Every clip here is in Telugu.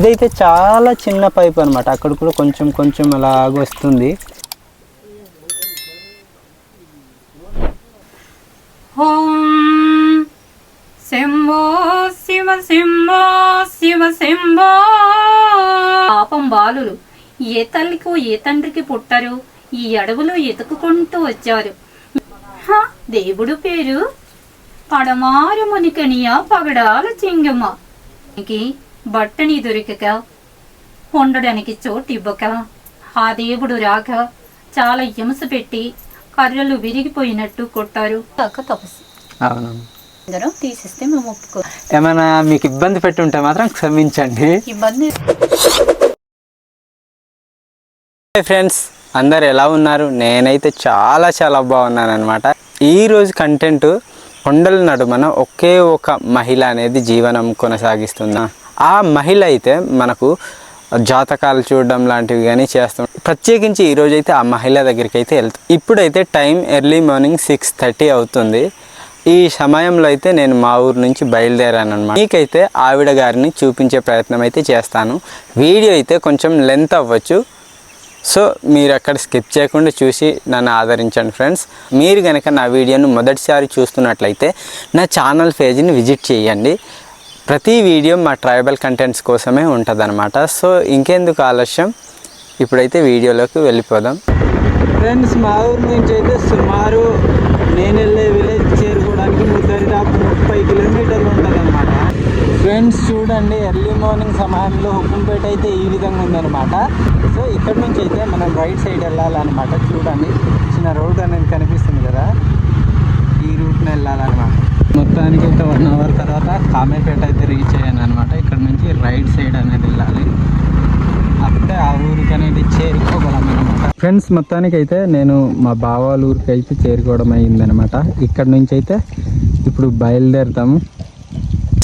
ఇదైతే చాలా చిన్న పైప్ అనమాట అక్కడ కూడా కొంచెం కొంచెం అలాగ వస్తుంది. శంభో శివ శంభో శివ శంభో. పాపం బాలులు ఏ తల్లికో ఏ తండ్రికి పుట్టరు ఈ అడవులో ఎతుకుకుంటూ వచ్చారు. హ, దేవుడు పేరు పడమారు మునికనియ పగడాల చింగమ్మ. బట్టని దొరికక ఉండడానికి చోటు ఇవ్వక ఆ దేవుడు రాక చాలా హింస పెట్టి కర్రలు విరిగిపోయినట్టు కొట్టారు. కాక తపస్సు. అవును. అందరూ తీసేస్తే మేము ఒప్పుకో ఏమైనా మీకు ఇబ్బంది పెట్టి ఉంటే మాత్రం క్షమించండి. ఇబ్బంది హాయ్ ఫ్రెండ్స్ అందరు ఎలా ఉన్నారు? నేనైతే చాలా చాలా బాగున్నాను అనమాట ఈరోజు కంటెంట్ కొండల నడుమన ఒకే ఒక మహిళ అనేది జీవనం కొనసాగిస్తుంది? ఆ మహిళ అయితే మనకు జాతకాలు చూడడం లాంటివి కానీ చేస్తాం. ప్రత్యేకించి ఈరోజు అయితే ఆ మహిళ దగ్గరికి అయితే వెళ్తాం. ఇప్పుడైతే time early morning six thirty అవుతుంది. ఈ సమయంలో అయితే నేను మా ఊరు నుంచి బయలుదేరాను అనమాట మీకైతే ఆవిడ గారిని చూపించే ప్రయత్నం అయితే చేస్తాను. వీడియో అయితే కొంచెం లెంత్ అవ్వచ్చు. సో మీరు అక్కడ స్కిప్ చేయకుండా చూసి నన్ను ఆదరించండి ఫ్రెండ్స్. మీరు కనుక నా వీడియోను మొదటిసారి చూస్తున్నట్లయితే నా ఛానల్ పేజీని విజిట్ చేయండి. ప్రతి వీడియో మా ట్రైబల్ కంటెంట్స్ కోసమే ఉంటుందన్నమాట. సో ఇంకెందుకు ఆలస్యం? ఇప్పుడైతే వీడియోలోకి వెళ్ళిపోదాం. ఫ్రెండ్స్ మా ఊరు నుంచి అయితే సుమారు నేను వెళ్ళే విలేజ్ చేరుకోవడానికి దరిదాపు ముప్పై కిలోమీటర్లు ఉంటుందన్నమాట. ఫ్రెండ్స్ చూడండి ఎర్లీ మార్నింగ్ సమయంలో హుకుంపేట అయితే ఈ విధంగా ఉందన్నమాట. సో ఇక్కడ నుంచి అయితే మనం రైట్ సైడ్ వెళ్ళాలన్నమాట. చూడండి చిన్న రోడ్ అనేది కనిపిస్తుంది కదా. ఈ రూట్ని వెళ్ళాలన్నమాట. మొత్తానికి అయితే వన్ అవర్ తర్వాత కామేపేట అయితే రీచ్ అయ్యాను అనమాట ఇక్కడ నుంచి రైట్ సైడ్ అనేది వెళ్ళాలి. అప్పుడే ఆ ఊరికి అనేది చేరుకోగలం అనమాట ఫ్రెండ్స్ మొత్తానికి అయితే నేను మా బావాల ఊరికి అయితే చేరుకోవడం అయ్యిందనమాట ఇక్కడ నుంచి అయితే ఇప్పుడు బయలుదేరుతాము.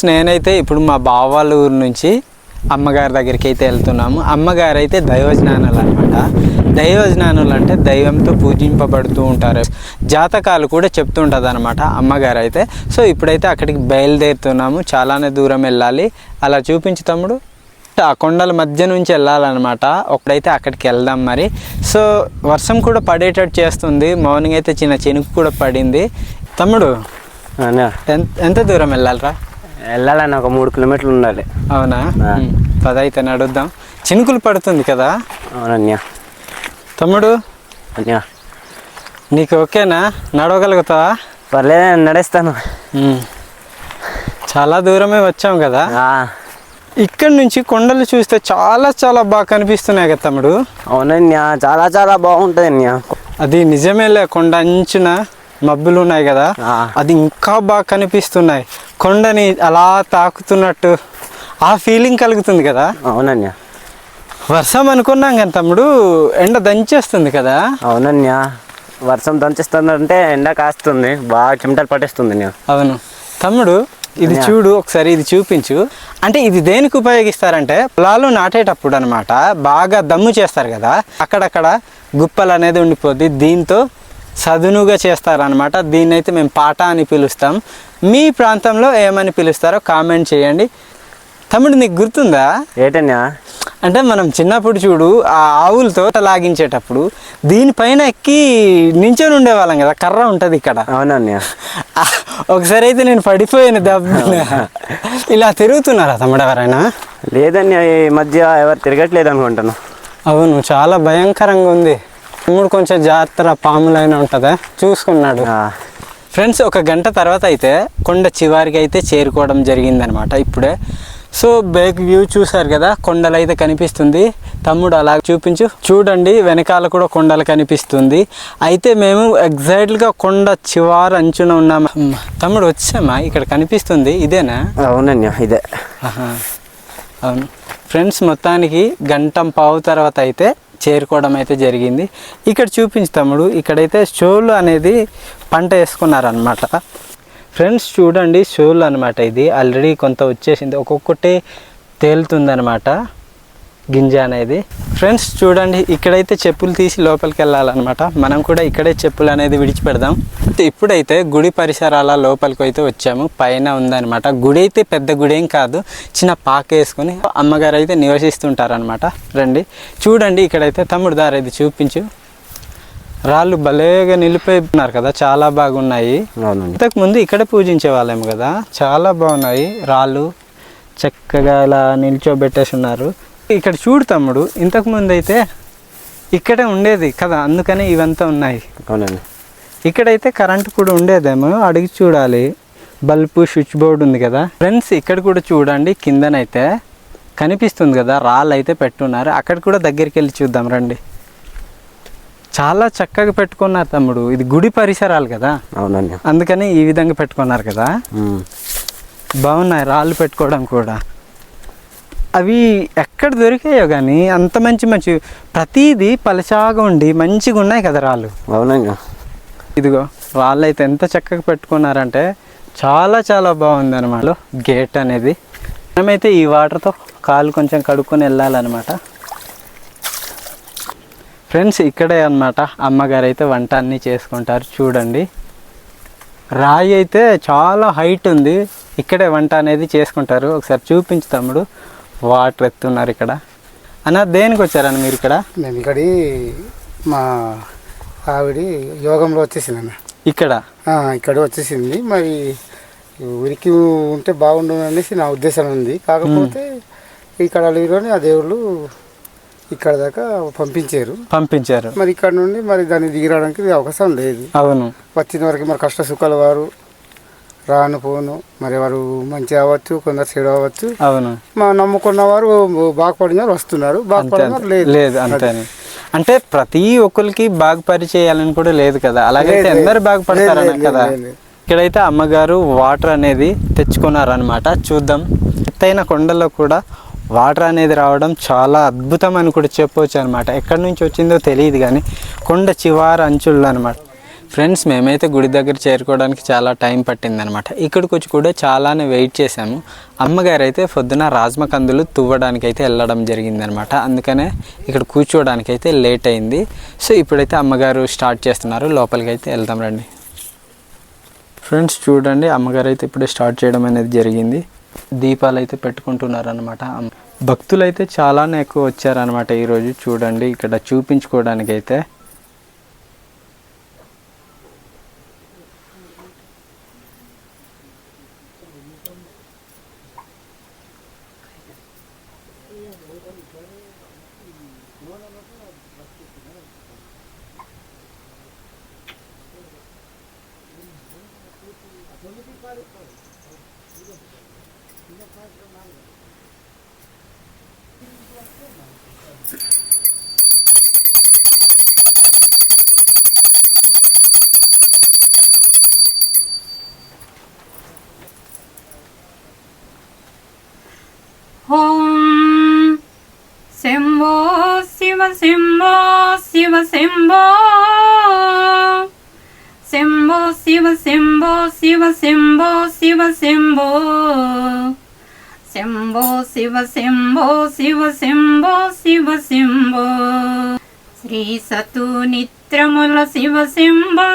నేనైతే ఇప్పుడు మా బావాల ఊరు నుంచి అమ్మగారి దగ్గరికి అయితే వెళ్తున్నాము. అమ్మగారు అయితే స్నానాలు అనమాట దైవజ్ఞానులు అంటే దైవంతో పూజింపబడుతూ ఉంటారు. జాతకాలు కూడా చెప్తుంటుంది అనమాట అమ్మగారు అయితే సో ఇప్పుడైతే అక్కడికి బయలుదేరుతున్నాము. చాలానే దూరం వెళ్ళాలి. అలా చూపించు తమ్ముడు. ఆ కొండల మధ్య నుంచి వెళ్ళాలన్నమాట. ఒకడైతే అక్కడికి వెళ్దాం మరి. సో వర్షం కూడా పడేటట్టు చేస్తుంది. మార్నింగ్ అయితే చిన్న చినుకు కూడా పడింది. తమ్ముడు ఎంత ఎంత దూరం వెళ్ళాలిరా? వెళ్ళాలన్న ఒక మూడు కిలోమీటర్లు ఉండాలి. అవునా? ఆ. ఉమ్, పద అయితే నడుద్దాం. చినుకులు పడుతుంది కదా? అవునన్యా. తమ్ముడు? అన్యా నీకు ఓకేనా? నడవగలుగుతావా? పర్లేదు నడుస్తాను. చాలా దూరమే వచ్చాం కదా? ఇక్కడ నుంచి కొండలు చూస్తే చాలా చాలా బాగా కనిపిస్తున్నాయి కదా తమ్ముడు? అవునన్యా చాలా చాలా బాగుంటుంది అన్యా అది నిజమేలే కొండ అంచున మబ్బులు ఉన్నాయి కదా. అది ఇంకా బాగా కనిపిస్తున్నాయి. కొండని అలా తాకుతున్నట్టు ఆ ఫీలింగ్ కలుగుతుంది కదా? అవునన్యా వర్షం అనుకున్నాం కదా తమ్ముడు ఎండ దంచేస్తుంది కదా. అవునన్యా వర్షం దంచిస్తుందంటే ఎండ కాస్తుంది బాగా చెమటలు పట్టేస్తుంది అవును. తమ్ముడు ఇది. చూడు ఒకసారి ఇది చూపించు. అంటే ఇది దేనికి ఉపయోగిస్తారంటే పొలాలు నాటేటప్పుడు అనమాట బాగా దమ్ము చేస్తారు కదా. అక్కడక్కడ గుప్పలు అనేది ఉండిపోద్ది దీంతో సదునుగా చేస్తారనమాట దీన్ని అయితే మేము పాట అని పిలుస్తాం. మీ ప్రాంతంలో ఏమని పిలుస్తారో కామెంట్ చేయండి. తమ్ముడు నీకు గుర్తుందా? ఏటన్యా అంటే మనం చిన్నప్పుడు చూడు ఆ ఆవులతో లాగించేటప్పుడు దీనిపైన ఎక్కి నించొని ఉండేవాళ్ళం కదా కర్ర ఉంటుంది ఇక్కడ. అవునన్యా ఒకసారి అయితే నేను పడిపోయాను దెబ్బ. ఇలా తిరుగుతున్నారా తమ్ముడు ఎవరైనా? లేదన్యా ఈ మధ్య ఎవరు తిరగట్లేదు అనుకుంటాను. అవును చాలా భయంకరంగా ఉంది. తమ్ముడు కొంచెం జాగ్రత్త పాములైనా ఉంటుందా? చూసుకున్నాడు. ఫ్రెండ్స్ ఒక గంట తర్వాత అయితే కొండ చివరికి అయితే చేరుకోవడం జరిగిందనమాట ఇప్పుడే సో బ్యాక్ వ్యూ చూసారు కదా కొండలు అయితే కనిపిస్తుంది. తమ్ముడు అలా చూపించు. చూడండి వెనకాల కూడా కొండలు కనిపిస్తుంది. అయితే మేము ఎగ్జాక్ట్గా కొండ చివరి అంచున ఉన్నాము తమ్ముడు వచ్చామా? ఇక్కడ కనిపిస్తుంది. ఇదేనా? అవునన్యా ఇదే. అవును. ఫ్రెండ్స్ మొత్తానికి గంటం పావు తర్వాత అయితే చేరుకోవడం అయితే జరిగింది. ఇక్కడ చూపించు తమ్ముడు ఇక్కడైతే షోలు అనేది పంట వేసుకున్నారనమాట ఫ్రెండ్స్ చూడండి షోలు అనమాట ఇది. ఆల్రెడీ కొంత వచ్చేసింది. ఒక్కొక్కటి తేలుతుందనమాట గింజ అనేది. ఫ్రెండ్స్ చూడండి ఇక్కడైతే చెప్పులు తీసి లోపలికి వెళ్ళాలన్నమాట. మనం కూడా ఇక్కడే చెప్పులు అనేది విడిచిపెడదాం. ఇప్పుడైతే గుడి పరిసరాల లోపలికి అయితే వచ్చాము. పైన ఉందన్నమాట. గుడి అయితే పెద్ద గుడి ఏం కాదు. చిన్న పాక వేసుకుని అమ్మగారు అయితే నివసిస్తుంటారనమాట రండి. చూడండి ఇక్కడైతే తమ్ముడు దారి ఇది చూపించు. రాళ్ళు భలేగా నిలిపోయి ఉన్నారు కదా చాలా బాగున్నాయి. ఇంతకు ముందు ఇక్కడ పూజించే వాళ్ళేమో కదా చాలా బాగున్నాయి రాళ్ళు. చక్కగా ఇలా నిల్చోబెట్టేసి ఉన్నారు ఇక్కడ చూడు తమ్ముడు ఇంతకు ముందు అయితే ఇక్కడే ఉండేది కదా అందుకని ఇవంతా ఉన్నాయి. అవునండి. ఇక్కడైతే కరెంట్ కూడా ఉండేదేమో అడిగి చూడాలి. బల్బు స్విచ్ బోర్డు ఉంది కదా. ఫ్రెండ్స్ ఇక్కడ కూడా చూడండి కిందనైతే కనిపిస్తుంది కదా రాళ్ళు అయితే పెట్టున్నారు. అక్కడ కూడా దగ్గరికి వెళ్ళి చూద్దాం రండి. చాలా చక్కగా పెట్టుకున్నారు తమ్ముడు. ఇది గుడి పరిసరాలు కదా? అవునండి. అందుకని ఈ విధంగా పెట్టుకున్నారు కదా. బాగున్నాయి రాళ్ళు పెట్టుకోవడం కూడా. అవి ఎక్కడ దొరికాయో కానీ అంత మంచి మంచి ప్రతిదీ పలచాగా ఉండి మంచిగా ఉన్నాయి కదా రాళ్ళు. అవునండి. ఇదిగో రాళ్ళు అయితే ఎంత చక్కగా పెట్టుకున్నారంటే చాలా చాలా బాగుంది అనమాట గేట్ అనేది. మనమైతే ఈ వాటర్తో కాలు కొంచెం కడుక్కొని వెళ్ళాలన్నమాట. ఫ్రెండ్స్ ఇక్కడే అన్నమాట. అమ్మగారు అయితే వంట అన్నీ చేసుకుంటారు చూడండి. రాయి అయితే చాలా హైట్ ఉంది. ఇక్కడే వంట అనేది చేసుకుంటారు. ఒకసారి చూపించు తమ్ముడు. వాటర్ ఎత్తున్నారు ఇక్కడ. అన్న దేనికి వచ్చారన్న మీరు ఇక్కడ? మేము ఇక్కడి మా ఆవిడ యోగంలో వచ్చేసింది అన్న ఇక్కడ ఇక్కడ వచ్చేసింది. మరి ఉరికి ఉంటే బాగుండు అనేసి నా ఉద్దేశం ఉంది. కాకపోతే ఇక్కడ అలిగిలోని ఆ దేవుళ్ళు ఇక్కడ దాకా పంపించారు. పంపించారు. మరి ఇక్కడ నుండి మరి దాన్ని దిగిరావడానికి అవకాశం లేదు. అవును. వచ్చిన వరకు మరి కష్ట సుఖాలు వారు రాను పోను. మరి వారు మంచి అవ్వచ్చు కొందరు చెడు అవ్వచ్చు. అవును. మా నమ్ముకున్న వారు బాగుపడిన వారు వస్తున్నారు. బాగుపడిన. లేదు. లేదు అంతే అంటే ప్రతి ఒక్కరికి బాగుపరిచేయాలని కూడా లేదు కదా. అలాగైతే అందరు బాగుపడతారని లేదు, కదా. ఇక్కడైతే అమ్మగారు వాటర్ అనేది తెచ్చుకున్నారనమాట చూద్దాం. ఎత్తైన కొండల్లో కూడా వాటర్ అనేది రావడం చాలా అద్భుతం అని కూడా చెప్పవచ్చు అనమాట ఎక్కడి నుంచి వచ్చిందో తెలియదు కానీ కొండ చివార అంచుల్లో అనమాట ఫ్రెండ్స్ మేమైతే గుడి దగ్గర చేరుకోవడానికి చాలా టైం పట్టిందనమాట ఇక్కడికి వచ్చి కూడా చాలానే వెయిట్ చేసాము అమ్మగారు అయితే పొద్దున రాజ్మా కందులు తువ్వడానికి అయితే వెళ్ళడం జరిగిందనమాట అందుకనే ఇక్కడ కూర్చోవడానికి అయితే లేట్ అయింది. సో ఇప్పుడైతే అమ్మగారు స్టార్ట్ చేస్తున్నారు. లోపలికి అయితే వెళ్దాం రండి. ఫ్రెండ్స్ చూడండి అమ్మగారు అయితే ఇప్పుడే స్టార్ట్ చేయడం అనేది జరిగింది. దీపాలు అయితే పెట్టుకుంటున్నారు అనమాట భక్తులు అయితే చాలానే ఎక్కువ వచ్చారనమాట ఈరోజు చూడండి ఇక్కడ చూపించుకోవడానికి అయితే ఓం శంభో శివ శంభో శివ శంభో శంభో శివ శంభో శివ శంభో శివ శంభో శంభో శివ శంభో శివ శంభో శివ శంభో శ్రీ సతు నిత్రముల శివ శంభో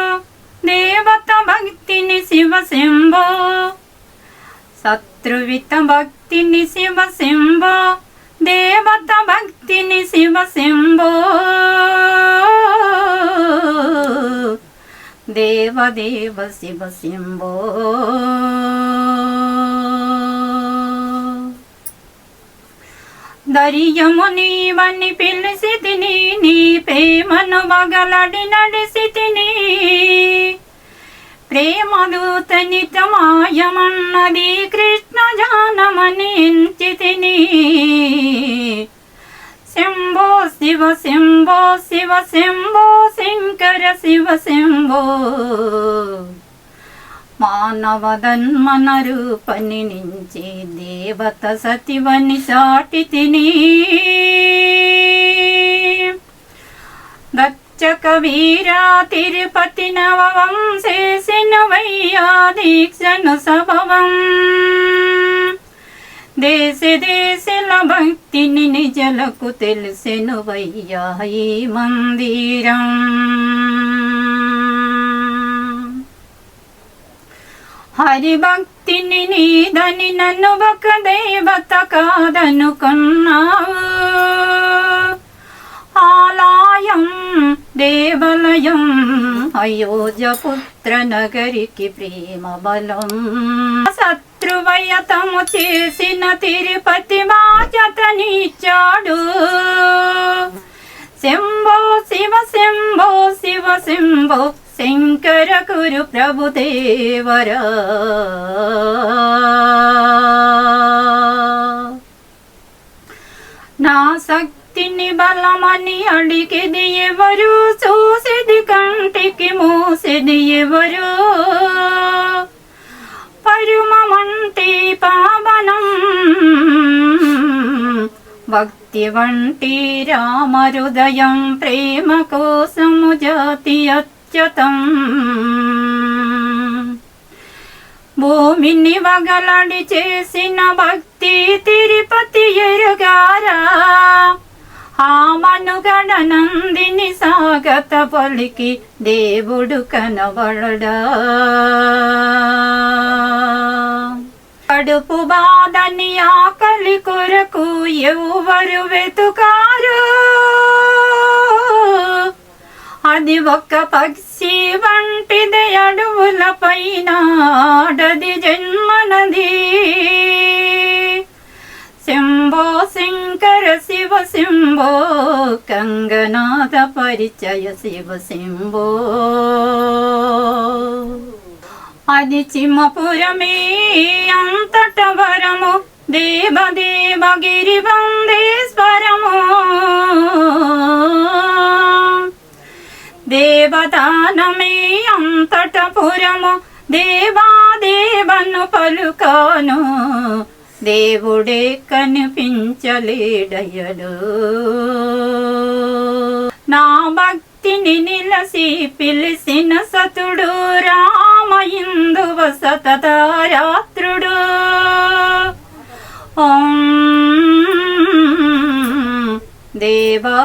దేవత భక్తిని శివ శంభో శత్రువిత భక్తిని శివ శంభో దేవత భక్తిని శివ శంభో దేవదేవ శివ శంభో. దరియము నీవని పిలిసి తిని నీ ప్రేమను వగలడి నడిసి తిని ప్రేమదూత నితమాయమన్నది కృష్ణ జానమని తిని శంభో శివ శంభో శివ శంభో శంకర శివ శంభో మానవ ధన్మన రూపని నుంచి దేవత సతివని సాటి తిని దచ్చక వీరా తిరుపతి నవవం చేసిన వయ్యా దీక్షను సభవం. దేశ దేశల భక్తిని నిజలకు తెలిసెను వయ్యా ఈ మందిరం. హరిభక్తిని నీదని నన్ను ఒక దేవత కాదనుకున్నావు. ఆలయం దేవాలయం. అయోధ్య పుత్ర నగరికి ప్రేమ బలం శత్రువయతము చేసిన తిరుపతి మాచతనిచ్చాడు. శంభో శివ శంభో శివ శంభో శంకర గురు ప్రభుదేవరా నా తిని బలమని అడిగిది ఎవరు? చూసిది కంటికి మూసిది ఎవరు? పరుమమంటి పావనం భక్తి వంటి రామ హృదయం ప్రేమ కోసము జాతి అత్యతం. భూమిని వగలడి చేసిన భక్తి తిరుపతి ఎరుగారా? ఆ మనుగడ నందిని సాగత పలికి దేవుడు కనబడడా. కడుపు బాధని ఆకలి కొరకు ఎవరు వెతుకారు. అది ఒక పక్షి వంటిది అడవుల పైన ఆడది జన్మనది. శంభో శంకర శివ శంభో కంగనాథ పరిచయ శివ శంభో. అది చిమ్మపురమే అంతట వరము దేవ గిరి వందేశ్వరము దేవదానమే అంతట పురము దేవాదేవను పలుకాను. దేవుడే కనిపించలేడయడు నా భక్తిని నిలసి పిలిసిన సతుడు రామయిందువ సతతారాత్రుడు దేవా.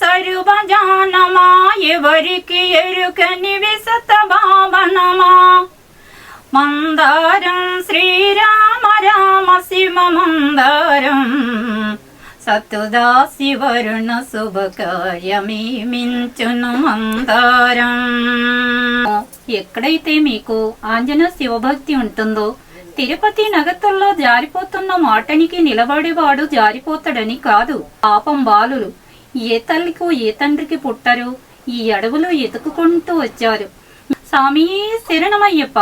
సరుభజానమా ఎవరికి ఎరుకని విసత భావనమా? మందారం శ్రీరామ రామ శివ మందారం. సతుదా శివరుణ శుభకార్యమే మించును మందారం. ఎక్కడైతే మీకు ఆంజన శివభక్తి ఉంటుందో తిరుపతి నగతుల్లో జారిపోతున్న మాటనికి నిలబడేవాడు జారిపోతాడని కాదు. పాపం బాలులు ఏ తల్లికో ఏ తండ్రికి పుట్టరు ఈ అడవులో ఎతుకుకుంటూ వచ్చారు. సామీ శరణమయ్యప్ప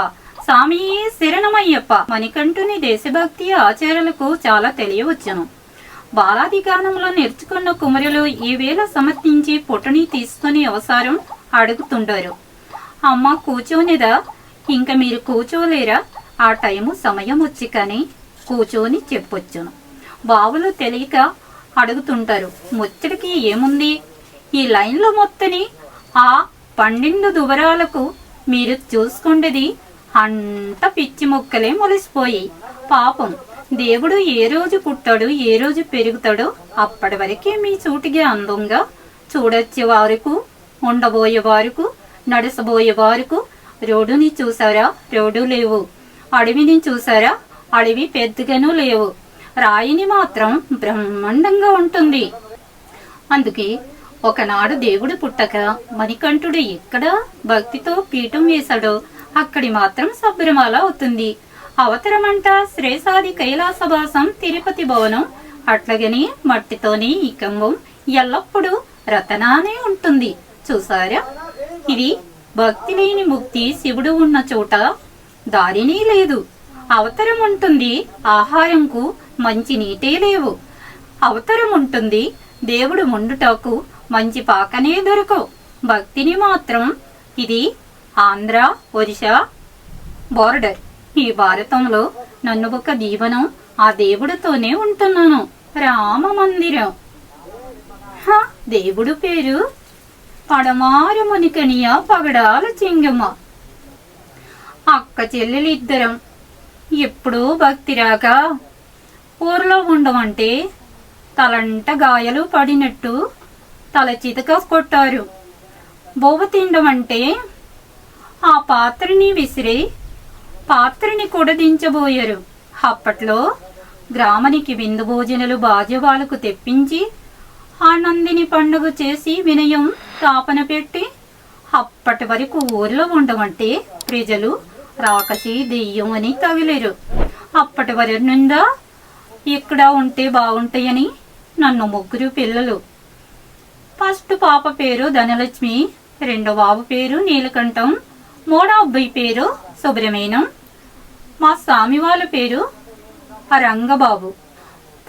సామీ శరణమయ్యప్ప మణికంఠుని దేశభక్తి ఆచారాలకు చాలా తెలియవచ్చును. బాలాది గానంలో నేర్చుకున్న కుమరులు ఈ వేళ సమర్థించి పుటని తీసుకుని అవసరం అడుగుతుంటారు అమ్మ కూర్చోనిదా ఇంక మీరు కూర్చోలేరా ఆ టైము సమయం వచ్చి కానీ కూర్చొని చెప్పొచ్చును. బావులు తెలియక అడుగుతుంటారు. ముచ్చటికి ఏముంది? ఈ లైన్లో మొత్తని ఆ పన్నెండు దువరాలకు మీరు చూసుకుండేది అంత పిచ్చి మొక్కలే మొలిసిపోయి. పాపం దేవుడు ఏ రోజు పుట్టాడు ఏ రోజు పెరుగుతాడో అప్పటి వరకే మీ చూటికి అందంగా చూడొచ్చే వారికి ఉండబోయే వారికి నడసబోయే వారికి రోడ్డుని చూసారా? రోడ్డు లేవు. అడవిని చూసారా? అడవి పెద్దగాను లేవు. రాయిని మాత్రం బ్రహ్మాండంగా ఉంటుంది. అందుకే ఒకనాడు దేవుడు పుట్టక మణికంఠుడు ఎక్కడ భక్తితో పీఠం వేశాడో అక్కడి మాత్రం సబ్బరమాల అవుతుంది. అవతరమంట శ్రేసాది కైలాసవాసం తిరుపతి భవనం అట్లాగని మట్టితోనే ఈ కంబం ఎల్లప్పుడూ రతనానే ఉంటుంది. చూసారా ఇది భక్తి లేని ముక్తి శివుడు ఉన్న చోట దారినే లేదు. అవతరం ఉంటుంది ఆహారంకు మంచి నీటే లేవు. అవతరం ఉంటుంది. దేవుడు ముండుటకు మంచి పాకనే దొరకవు భక్తిని మాత్రం ఇది ఆంధ్ర ఒరిస్సా బోర్డర్. ఈ భారతంలో నన్ను ఒక దీవనం ఆ దేవుడితోనే ఉంటున్నాను. రామ మందిరం. హ, దేవుడు పేరు పడమారు మునికనియ పగడాల చింగమ్మ. అక్క చెల్లెలిద్దరం ఎప్పుడూ భక్తి రాగా ఊర్లో ఉండమంటే తలంట గాయాలు పడినట్టు తల చితక కొట్టారు. బొవ్వ తిండమంటే ఆ పాత్రని విసిరి పాత్రని కూడా దించబోయారు అప్పట్లో గ్రామానికి విందు భోజనాలు బాజవాలకు తెప్పించి ఆనందిని పండుగ చేసి వినయం తాపన పెట్టి అప్పటి వరకు ఊర్లో ఉండమంటే ప్రజలు రాకసి దెయ్యం అని తగిలేరు. అప్పటి వరకు నుండా ఇక్కడ ఉంటే బాగుంటాయని నన్ను ముగ్గురు పిల్లలు. ఫస్ట్ పాప పేరు ధనలక్ష్మి రెండో బాబు పేరు నీలకంఠం మూడో అబ్బాయి పేరు సుబ్రహ్మణ్యం మా స్వామి వాళ్ళ పేరు రంగబాబు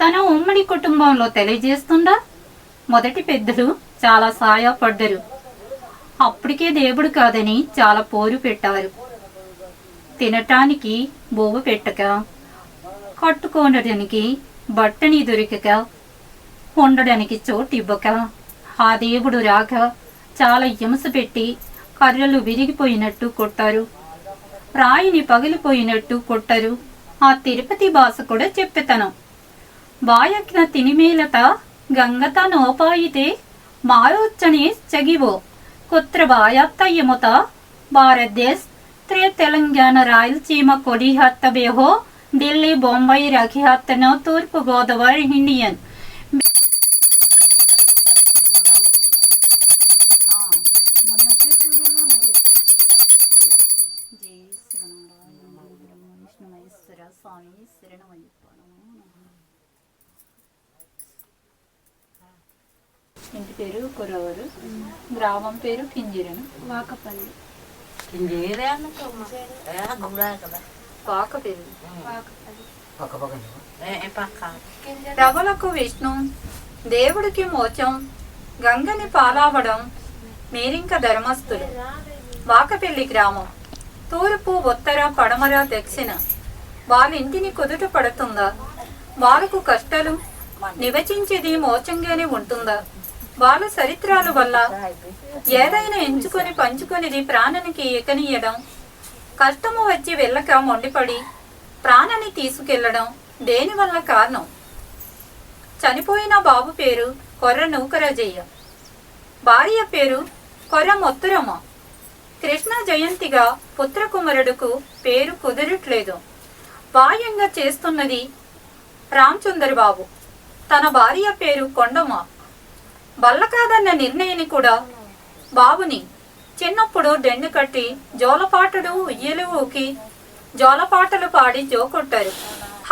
తన ఉమ్మడి కుటుంబంలో తెలియజేస్తుండా మొదటి పెద్దలు చాలా సాయపడ్డరు. అప్పటికే దేవుడు కాదని చాలా పోరు పెట్టారు. తినటానికి బోవ పెట్టక కట్టుకోనడానికి బట్టని దొరికక ఉండడానికి చోటు ఇవ్వక ఆ దేవుడు రాక చాలా హింస పెట్టి కర్రలు విరిగిపోయినట్టు కొట్టారు. రాయిని పగిలిపోయినట్టు కొట్టరు. ఆ తిరుపతి భాష కూడా చెప్పెతను. వాయక్న తినిమేలత గంగత నోపాయితే మారోచ్చని చెగివో. కుత్ర వాయత్త ఎముత భారతదేశ్ త్రే తెలంగాణ రాయలసీమ కొడిహత్త బేహో ఢిల్లీ బొంబాయి రఖి హత్తనో తూర్పు గోదావరి ఇండియన్ ఇంటి పేరు కురవరు గ్రామం పేరు కింజిరను వాకపల్లి పాక రవలకు విష్ణు దేవుడికి మోచం గంగని పాలావడం మీరింక ధర్మస్థులు వాకపల్లి గ్రామం తూర్పు ఉత్తర పడమర దక్షిణ వాళ్ళ ఇంటిని కుదుట పడుతుందా వాళ్ళకు కష్టాలు నివచించేది మోచంగానే ఉంటుందా వాళ్ళ చరిత్రాల వల్ల ఏదైనా ఎంచుకొని పంచుకొనిది ప్రాణానికి ఎకనీయడం కష్టము వచ్చి వెళ్ళక మొండిపడి ప్రాణాన్ని తీసుకెళ్ళడం దేనివల్ల కారణం? చనిపోయిన బాబు పేరు కొర్ర నూకరాజయ్య. భార్య పేరు కొర్ర మొత్తురమ్మ. కృష్ణ జయంతిగా పుత్రకుమారుడుకు పేరు కుదరట్లేదు. బాహ్యంగా చేస్తున్నది రామచందర్ బాబు తన భార్య పేరు కొండమ్మ. బల్లకాదన్న నిర్ణయాన్ని కూడా బాబుని చిన్నప్పుడు డెన్ను కట్టి జోలపాటలు ఉయ్యలు ఊకి జోలపాటలు పాడి జోకొట్టారు.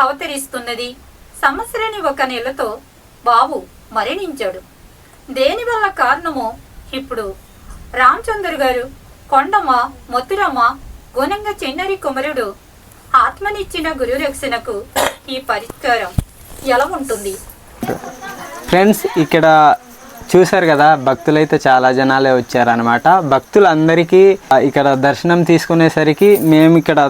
అవతరిస్తున్నది సంవత్సరాన్ని ఒక నెలతో బాబు మరణించాడు. దేనివల్ల కారణమో ఇప్పుడు రామచంద్ర గారు కొండమ్మ మొత్తురమ్మ గుణంగా చిన్నరి కుమరుడు ఆత్మనిచ్చిన గురురక్షణకు ఈ పరిష్కారం ఎలా ఉంటుంది? ఫ్రెండ్స్ ఇక్కడ చూశారు కదా భక్తులైతే చాలా జనాలే వచ్చారనమాట భక్తులందరికీ ఇక్కడ దర్శనం తీసుకునేసరికి మేము ఇక్కడ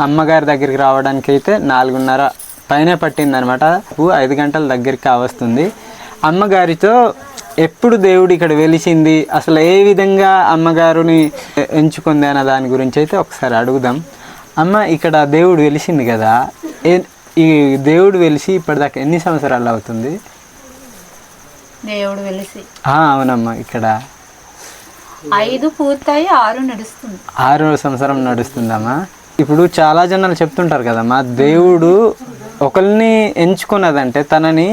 అమ్మగారి దగ్గరికి రావడానికి అయితే నాలుగున్నర పైనే పట్టిందనమాట ఐదు గంటల దగ్గరికి కావస్తుంది అమ్మగారితో ఎప్పుడు దేవుడు ఇక్కడ వెలిసింది అసలు ఏ విధంగా అమ్మగారుని ఎంచుకుంది అన్న దాని గురించి అయితే ఒకసారి అడుగుదాం. అమ్మ ఇక్కడ దేవుడు వెలిసింది కదా ఏ- ఈ దేవుడు వెలిసి ఇప్పటిదాకా ఎన్ని సంవత్సరాలు అవుతుంది? దేవుడు వెలిసి. అవునమ్మా ఇక్కడ. ఐదు పూర్తయి ఆరు నడుస్తుంది. ఆరో సంవత్సరం నడుస్తుందమ్మా. ఇప్పుడు చాలా జనాలు చెప్తుంటారు కదమ్మా దేవుడు ఒకరిని ఎంచుకున్నదంటే తనని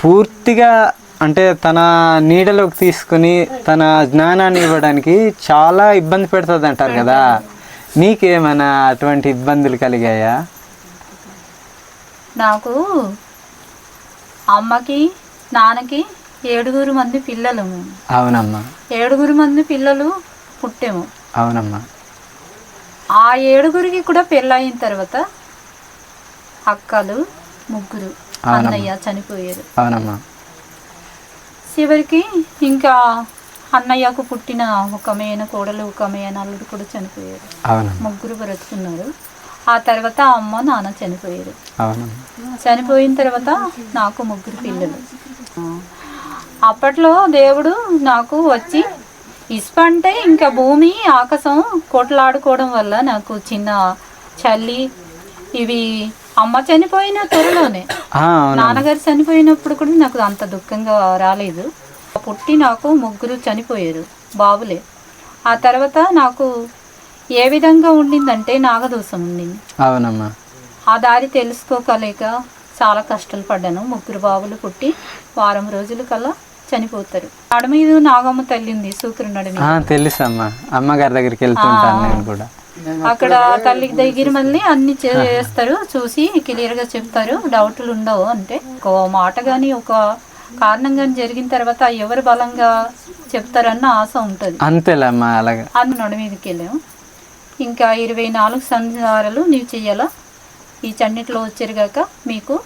పూర్తిగా అంటే తన నీడలోకి తీసుకుని తన జ్ఞానాన్ని ఇవ్వడానికి చాలా ఇబ్బంది పెడుతుంది అంటారు కదా. నీకేమైనా అటువంటి ఇబ్బందులు కలిగాయా? నాకు అమ్మకి నాన్నకి ఏడుగురు మంది పిల్లలు మేము. అవునమ్మా. ఏడుగురు మంది పిల్లలు పుట్టాము. అవునమ్మా. ఆ ఏడుగురికి కూడా పెళ్ళయిన తర్వాత అక్కలు ముగ్గురు అన్నయ్య చనిపోయారు. అవునమ్మా. చివరికి ఇంకా అన్నయ్యకు పుట్టిన ఒక మేన కోడలు ఒక మేన అల్లుడు కూడా చనిపోయారు. ముగ్గురు బ్రతుకున్నారు. ఆ తర్వాత అమ్మ నాన్న చనిపోయారు. చనిపోయిన తర్వాత నాకు ముగ్గురు పిల్లలు. అప్పట్లో దేవుడు నాకు వచ్చి ఇసుక అంటే ఇంకా భూమి ఆకాశం కొట్లాడుకోవడం వల్ల నాకు చిన్న చల్లి ఇవి అమ్మ చనిపోయిన త్వరలోనే. నాన్నగారు చనిపోయినప్పుడు కూడా నాకు అంత దుఃఖంగా రాలేదు. పుట్టి నాకు ముగ్గురు చనిపోయారు బాబులే. ఆ తర్వాత నాకు ఏ విధంగా ఉండిందంటే నాగదోషం ఉండింది. అవునమ్మా. ఆ దారి తెలుసుకోకలేక చాలా కష్టాలు పడ్డాను. ముగ్గురు బాబులు పుట్టి వారం రోజుల కల్లా చనిపోతారు. నడ మీద నాగమ్మ తల్లి ఉంది సూత్రు ఆ, తెలుసమ్మా. అమ్మగారి దగ్గరికి వెళ్తుంటాను నేను కూడా. అక్కడ తల్లి దగ్గర మళ్ళీ అన్ని చేస్తారు. చూసి క్లియర్గా చెప్తారు. డౌట్లు ఉండవు అంటే. ఒక మాట గాని ఒక కారణం గాని జరిగిన తర్వాత ఎవరు బలంగా చెప్తారన్న ఆశ ఉంటది. అంతేలమ్మా అలాగా. అన్న నడు మీదకి వెళ్ళాము. ఇంకా ఇరవై నాలుగు సంచారాలు నీవు చెయ్యాలా? ఈ చన్నిట్లో వచ్చారుగాక మీకు.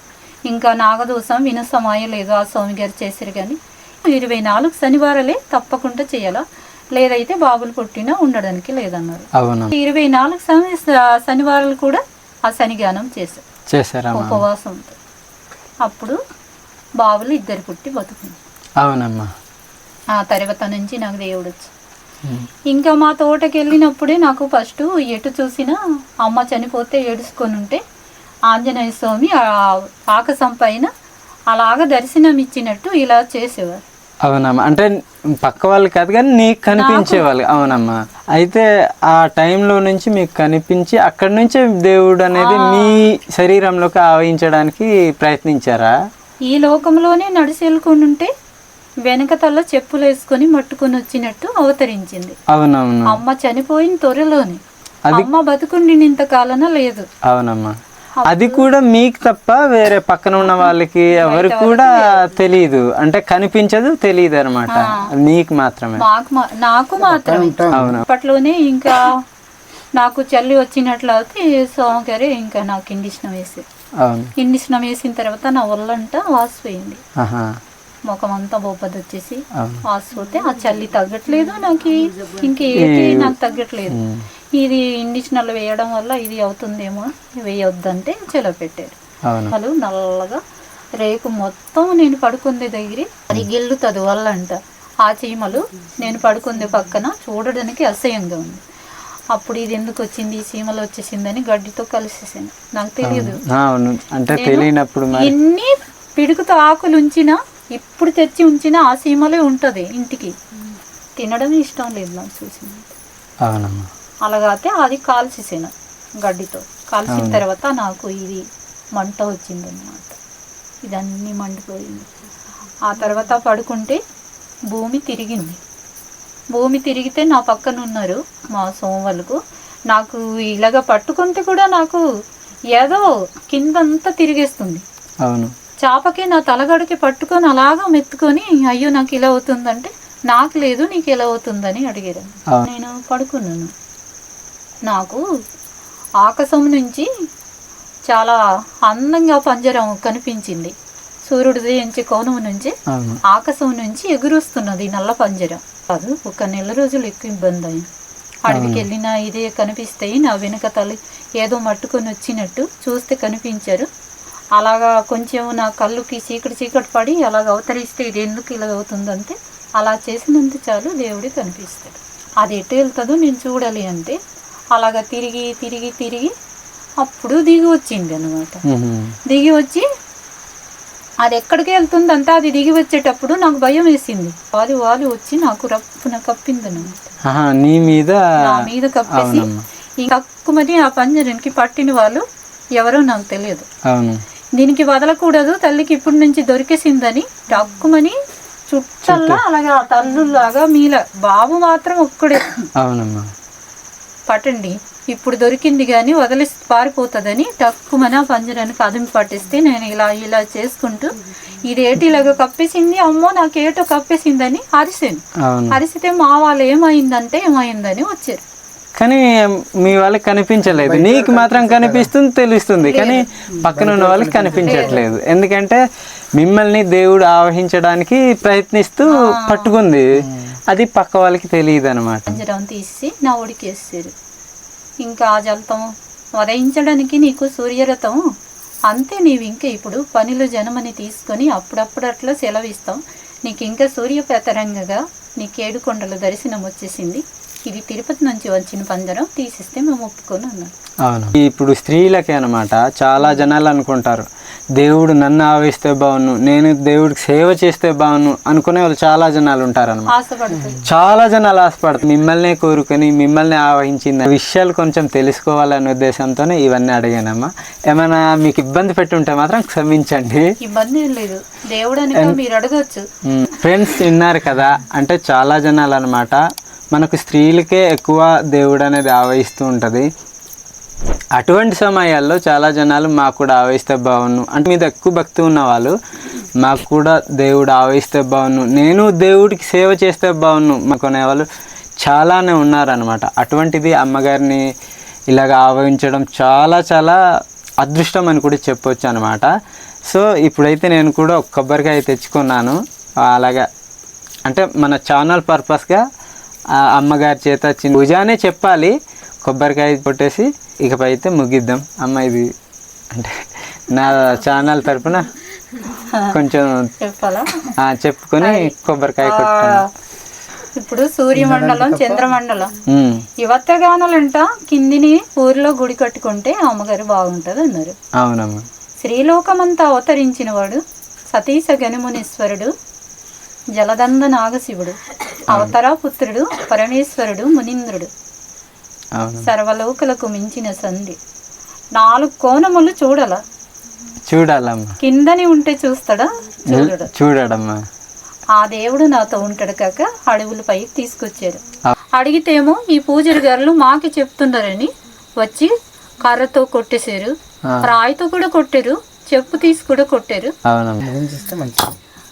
ఇంకా నాగదోషం వినసమాయ లేదు ఆ స్వామి గారు చేశారు కానీ ఇరవై నాలుగు శనివారాలే తప్పకుండా చేయాలా? లేదైతే బాబులు పుట్టినా ఉండడానికి లేదన్నారు. ఇరవై నాలుగు శని శనివారాలు కూడా ఆ శనిగానం చేశారు. చేశారమ్మా. ఉపవాసం అప్పుడు బాబులు ఇద్దరు పుట్టి బతుకుంది అవునమ్మా. ఆ తర్వాత నుంచి నాకు దేవుడు వచ్చి ఇంకా మా తోటకి వెళ్ళినప్పుడే నాకు ఫస్ట్ ఎటు చూసినా అమ్మ చనిపోతే ఏడుచుకొని ఉంటే ఆంజనేయ స్వామి ఆ ఆకాశం పైన అలాగ దర్శనం ఇచ్చినట్టు ఇలా చేసేవారు. అవునమ్మా. అంటే పక్క వాళ్ళు కాదు కానీ నీకు కనిపించే వాళ్ళు అవునమ్మా. అయితే ఆ టైంలో నుంచి మీకు కనిపించి అక్కడి నుంచే దేవుడు అనేది మీ శరీరంలోకి ఆవహించడానికి ప్రయత్నించారా? ఈ లోకంలోనే నడిచి వెళ్ళుకొని ఉంటే వెనక తల్ల చెప్పులు వేసుకొని మట్టుకొని వచ్చినట్టు అవతరించింది. అవునవును. అమ్మ చనిపోయిన త్వరలోనే. అమ్మ బతుకుండి ఇంతకాలన లేదు. అవునమ్మా. అది కూడా మీకు తప్ప వేరే పక్కన ఉన్న వాళ్ళకి ఎవరికి కూడా తెలియదు. అంటే కనిపించదు తెలియదు అనమాట నీకు మాత్రమే. మాకు మా- నాకు మాత్రమే. అవును. అప్పట్లోనే ఇంకా నాకు చల్లి వచ్చినట్లు అయితే స్వామి గారు ఇంకా నాకు ఇండిషన్ వేసి. అవును. ఇండిషన్ వేసిన తర్వాత నా ఒళ్ళంతా వాసిపోయింది. ముఖం అంతా బొబ్బది వచ్చేసి వాసిపోతే ఆ చల్లి తగ్గట్లేదు నాకు ఇంకేటి నాకు తగ్గట్లేదు. ఇది ఇండిషనల్ వేయడం వల్ల ఇది అవుతుందేమో వేయొద్దంటే చెలో పెట్టారు. వాళ్ళు నల్లగా రేకు మొత్తం నేను పడుకుంది దగ్గర అది గెల్లుతుంది వల్లంట. ఆ చీమలు నేను పడుకుంది పక్కన చూడడానికి అసహ్యంగా ఉంది. అప్పుడు ఇది ఎందుకు వచ్చింది? ఈ చీమలు వచ్చేసిందని గడ్డితో కలిసేసాను. నాకు తెలియదు. అంటే తెలియనప్పుడు ఎన్ని పిడుకుతో ఆకులు ఉంచినా ఇప్పుడు తెచ్చి ఉంచినా ఆ సీమలే ఉంటుంది ఇంటికి. తినడం ఇష్టం లేదు నాకు చూసింది అవునమ్మా. అలాగైతే అది కాల్చేసాను గడ్డితో. కాల్చిన తర్వాత నాకు ఇది మంట వచ్చిందన్నమాట. ఇదన్నీ మండిపోయింది. ఆ తర్వాత పడుకుంటే భూమి తిరిగింది. భూమి తిరిగితే నా పక్కన ఉన్నారు మా సోమవాళ్ళకు నాకు ఇలాగ పట్టుకుంటే కూడా నాకు ఏదో కిందంతా తిరిగేస్తుంది. అవును. చాపకి నా తలగడికి పట్టుకొని అలాగా మెత్తుకొని అయ్యో నాకు ఇలా అవుతుందంటే నాకు లేదు నీకు ఎలా అవుతుందని అడిగారు. నేను పడుకున్నాను. నాకు ఆకాశం నుంచి చాలా అందంగా పంజరం కనిపించింది. సూర్యుడు ఉదయించే కోణం నుంచి ఆకాశం నుంచి ఎగురొస్తున్నది నల్ల పంజరం. కాదు ఒక నెల రోజులు ఎక్కువ ఇబ్బంది అయింది. అడవికి వెళ్ళినా ఇదే కనిపిస్తాయి నా వెనుక తల్లి ఏదో మట్టుకొని వచ్చినట్టు చూస్తే కనిపించారు. అలాగా కొంచెం నా కళ్ళుకి చీకటి చీకటి పడి అలాగ అవతరిస్తే ఇది ఎందుకు ఇలా అవుతుందంటే అలా చేసినంత చాలు దేవుడి కనిపిస్తాడు. అది ఎటు వెళ్తుందో నేను చూడాలి అంటే అలాగా తిరిగి తిరిగి తిరిగి అప్పుడు దిగి వచ్చింది అనమాట. దిగి వచ్చి అది ఎక్కడికి వెళ్తుందంటే అది దిగి వచ్చేటప్పుడు నాకు భయం వేసింది. వాలి వాలి వచ్చి నాకు రప్పున కప్పింది అనమాట నీ మీద? నా మీద కప్పేసి ఇంకా కక్కుమని ఆ పంజరానికి పట్టిన వాళ్ళు ఎవరో నాకు తెలియదు. అవును. దీనికి వదలకూడదు. తల్లికి ఇప్పటి నుంచి దొరికేసిందని డక్కుమని చుట్టల్లా అలాగా తల్లులాగా మీల. బాబు మాత్రం ఒక్కడే. అవునమ్మా. పట్టండి ఇప్పుడు దొరికింది కానీ వదిలి పారిపోతుందని టక్కుమని ఆ పంజరానికి అదుమి పట్టిస్తే నేను ఇలా ఇలా చేసుకుంటూ ఇదేటి ఇలాగ కప్పేసింది? అమ్మో నాకేటో కప్పేసిందని అరిసాను అరిసితే మా వాళ్ళు ఏమైందంటే ఏమైందని వచ్చారు. కానీ మీ వాళ్ళకి కనిపించలేదు. నీకు మాత్రం కనిపిస్తుంది తెలుస్తుంది. కానీ పక్కన ఉన్న వాళ్ళకి కనిపించట్లేదు. ఎందుకంటే మిమ్మల్ని దేవుడు ఆవహించడానికి ప్రయత్నిస్తూ పట్టుకుంది. అది పక్క వాళ్ళకి తెలియదు అనమాట తీసి నా ఒడికేసారు ఇంకా ఆ జలతం ఉదయించడానికి నీకు సూర్యరథం. అంతే నీవు ఇంకా ఇప్పుడు పనిలో జనమని తీసుకొని అప్పుడప్పుడు అట్లా సెలవిస్తాం నీకు ఇంకా సూర్యపేతరంగగా నీకు ఏడు కొండల దర్శనం వచ్చేసింది ఇది తిరుపతి నుంచి వచ్చిన పంజరం తీసిస్తే మేము ఒప్పుకొని ఉన్నాం. అవును. ఇప్పుడు స్త్రీలకే అనమాట చాలా జనాలు అనుకుంటారు. దేవుడు నన్ను ఆవేస్తే బాగున్ను నేను దేవుడికి సేవ చేస్తే బాగున్ను అనుకునే వాళ్ళు చాలా జనాలు ఉంటారు అనమాట చాలా జనాలు ఆశపడతారు. మిమ్మల్ని కోరుకొని మిమ్మల్ని ఆవహించింది విషయాలు కొంచెం తెలుసుకోవాలనే ఉద్దేశంతోనే ఇవన్నీ అడిగానమ్మా. ఏమైనా మీకు ఇబ్బంది పెట్టుంటే మాత్రం క్షమించండి. ఇబ్బంది లేదు. దేవుడు అని మీరు అడగచ్చు. ఫ్రెండ్స్ విన్నారు కదా అంటే చాలా జనాలు అనమాట మనకు స్త్రీలకే ఎక్కువ దేవుడు అనేది ఆవహిస్తూ ఉంటుంది. అటువంటి సమయాల్లో చాలా జనాలు మాకు కూడా ఆవహిస్తే బాగున్ను అంటే మీద ఎక్కువ భక్తి ఉన్నవాళ్ళు మాకు కూడా దేవుడు ఆవహిస్తే బాగున్ను నేను దేవుడికి సేవ చేస్తే బాగున్ను మాకు అనేవాళ్ళు చాలానే ఉన్నారనమాట అటువంటిది అమ్మగారిని ఇలాగ ఆవహించడం చాలా చాలా అదృష్టం అని కూడా చెప్పొచ్చు అనమాట సో ఇప్పుడైతే నేను కూడా ఒక కొబ్బరికాయ తెచ్చుకున్నాను. అలాగా. అంటే మన ఛానల్ పర్పస్గా అమ్మగారి చేత చిన్న పూజ అనే చెప్పాలి. కొబ్బరికాయ కొట్టేసి ఇకపై అయితే ముగిద్దాం. అమ్మ ఇది అంటే నా ఛానల్ తరపున కొంచెం చెప్పాలా? ఆ, చెప్పుకొని కొబ్బరికాయ కొట్టాను ఇప్పుడు సూర్యమండలం చంద్రమండలం. యువతగానులంట కిందిని ఊరిలో గుడి కట్టుకుంటే అమ్మగారు బాగుంటది అన్నారు అవునమ్మా. శ్రీలోకమంతా అవతరించిన వాడు సతీశ గణమునీశ్వరుడు జలదంద నాగశివుడు అవతరా పుత్రుడు పరమేశ్వరుడు మునీంద్రుడు. అవును. సర్వలోకులకు మించిన సంధి. నాలుగు కోణములు చూడల. చూడాలమ్మా. కిందని ఉంటే చూస్తాడా? చూడడు. చూడడమ్మా. ఆ దేవుడు నాతో ఉంటాడు కాక అడవులపై తీసుకొచ్చారు ఆ. అడిగితేమో ఈ పూజారి గారులు మాకి చెప్తున్నారని వచ్చి కర్రతో కొట్టేశారు. రాయితో కూడా కొట్టారు. చెప్పు తీసి కూడా కొట్టారు.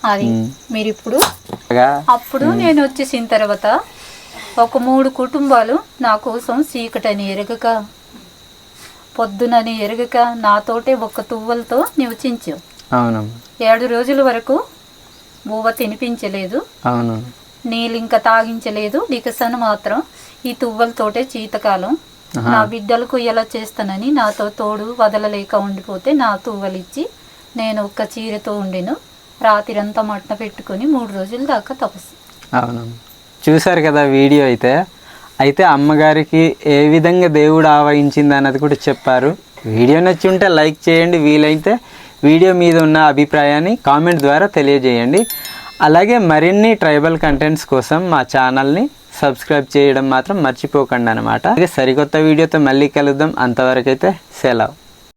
అది మీరు ఇప్పుడు అప్పుడు నేను వచ్చేసిన తర్వాత ఒక మూడు కుటుంబాలు నా కోసం చీకటని ఎరగక పొద్దునని ఎరగక నాతోటే ఒక్క తువ్వలతో నివసించావు. అవునమ్మా. ఏడు రోజుల వరకు బువ్వ తినిపించలేదు. నీళ్ళు ఇంకా తాగించలేదు. డికసన్ మాత్రం ఈ తువ్వలతోటే శీతకాలం ఆహా. నా బిడ్డలకు ఎలా చేస్తానని నాతో తోడు వదలలేక ఉండిపోతే నా తువ్వలిచ్చి నేను ఒక్క చీరతో ఉండిను. రాత్రంతా మట్న పెట్టుకొని మూడు రోజుల దాకా తపస్సు. అవును. చూసారు కదా వీడియో అయితే? అయితే అమ్మగారికి ఏ విధంగా దేవుడు ఆవహించింది అన్నది కూడా చెప్పారు. వీడియో నచ్చి ఉంటే లైక్ చేయండి వీలైతే వీడియో మీద ఉన్న అభిప్రాయాన్ని కామెంట్ ద్వారా తెలియజేయండి. అలాగే మరిన్ని ట్రైబల్ కంటెంట్స్ కోసం మా ఛానల్ని సబ్స్క్రైబ్ చేయడం మాత్రం మర్చిపోకండి అనమాట అలాగే సరికొత్త వీడియోతో మళ్ళీ కలుద్దాం. అంతవరకైతే సెలవు.